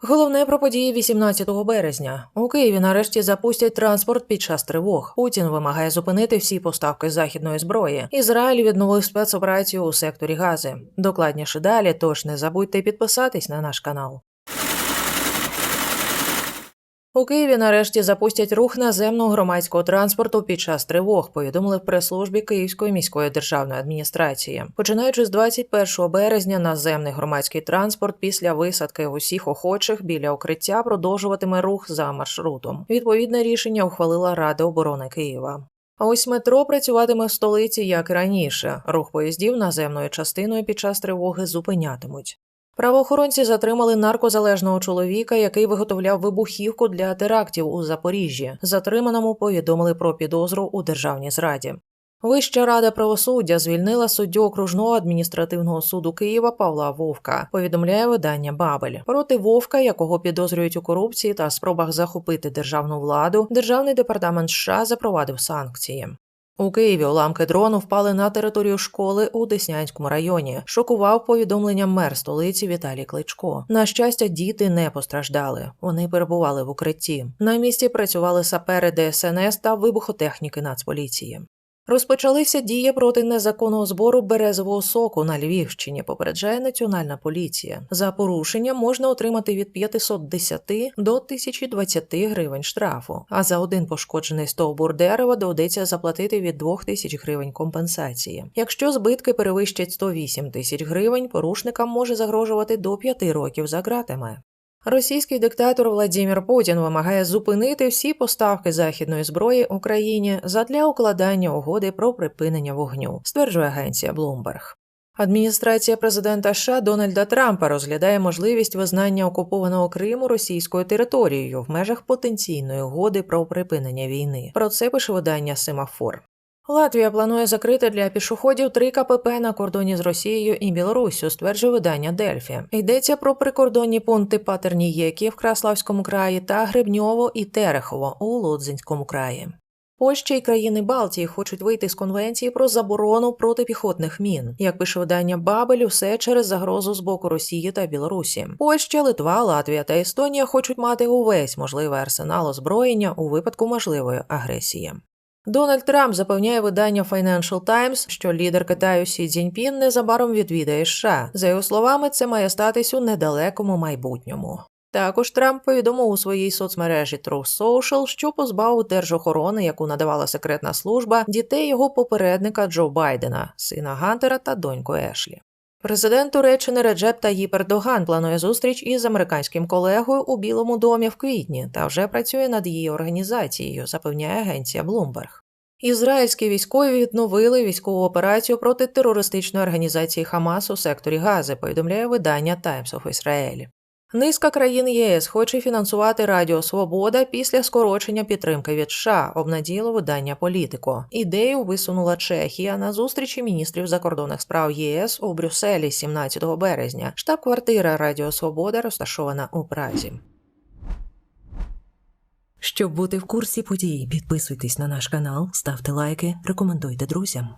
Головне про події 18 березня. У Києві нарешті запустять транспорт під час тривог. Путін вимагає зупинити всі поставки західної зброї. Ізраїль відновив спецоперацію у секторі Гази. Докладніше далі, тож не забудьте підписатись на наш канал. У Києві нарешті запустять рух наземного громадського транспорту під час тривог, повідомили в прес-службі Київської міської державної адміністрації. Починаючи з 21 березня, наземний громадський транспорт після висадки усіх охочих біля укриття продовжуватиме рух за маршрутом. Відповідне рішення ухвалила Рада оборони Києва. А ось метро працюватиме в столиці як і раніше. Рух поїздів наземною частиною під час тривоги зупинятимуть. Правоохоронці затримали наркозалежного чоловіка, який виготовляв вибухівку для терактів у Запоріжжі. Затриманому повідомили про підозру у державній зраді. Вища рада правосуддя звільнила суддю окружного адміністративного суду Києва Павла Вовка. Повідомляє видання Бабель. Проти Вовка, якого підозрюють у корупції та спробах захопити державну владу, державний департамент США запровадив санкції. У Києві уламки дрону впали на територію школи у Деснянському районі. Шокував повідомленням мер столиці Віталій Кличко. На щастя, діти не постраждали. Вони перебували в укритті. На місці працювали сапери ДСНС та вибухотехніки Нацполіції. Розпочалися дії проти незаконного збору березового соку на Львівщині. Попереджає Національна поліція. За порушення можна отримати від 510 до 1020 гривень штрафу. А за один пошкоджений стовбур дерева доведеться заплатити від 2000 гривень компенсації. Якщо збитки перевищать 108 тисяч гривень, порушникам може загрожувати до 5 років за ґратами. Російський диктатор Владимир Путін вимагає зупинити всі поставки західної зброї Україні задля укладання угоди про припинення вогню, стверджує агенція Bloomberg. Адміністрація президента США Дональда Трампа розглядає можливість визнання окупованого Криму російською територією в межах потенційної угоди про припинення війни. Про це пише видання Семафор. Латвія планує закрити для пішоходів три КПП на кордоні з Росією і Білоруссю, стверджує видання Дельфі. Йдеться про прикордонні пункти Патернієки в Краславському краї та Гребньово і Терехово у Лодзинському краї. Польща і країни Балтії хочуть вийти з конвенції про заборону протипіхотних мін. Як пише видання Бабель, усе через загрозу з боку Росії та Білорусі. Польща, Литва, Латвія та Естонія хочуть мати увесь можливий арсенал озброєння у випадку можливої агресії. Дональд Трамп запевняє видання Financial Times, що лідер Китаю Сі Цзіньпін незабаром відвідає США. За його словами, це має статись у недалекому майбутньому. Також Трамп повідомив у своїй соцмережі Truth Social, що позбавив держохорони, яку надавала секретна служба, дітей його попередника Джо Байдена, сина Гантера та доньку Ешлі. Президент Туреччини Реджеп Таїп Ердоган планує зустріч із американським колегою у Білому домі в квітні та вже працює над її організацією, запевняє агенція Bloomberg. Ізраїльські військові відновили військову операцію проти терористичної організації Хамас у секторі Гази, повідомляє видання Times of Israel. Низка країн ЄС хоче фінансувати Радіо Свобода після скорочення підтримки від США, обнадіяло видання Політико. Ідею висунула Чехія на зустрічі міністрів закордонних справ ЄС у Брюсселі 17 березня. Штаб-квартира Радіо Свобода розташована у Празі. Щоб бути в курсі подій, підписуйтесь на наш канал, ставте лайки, рекомендуйте друзям.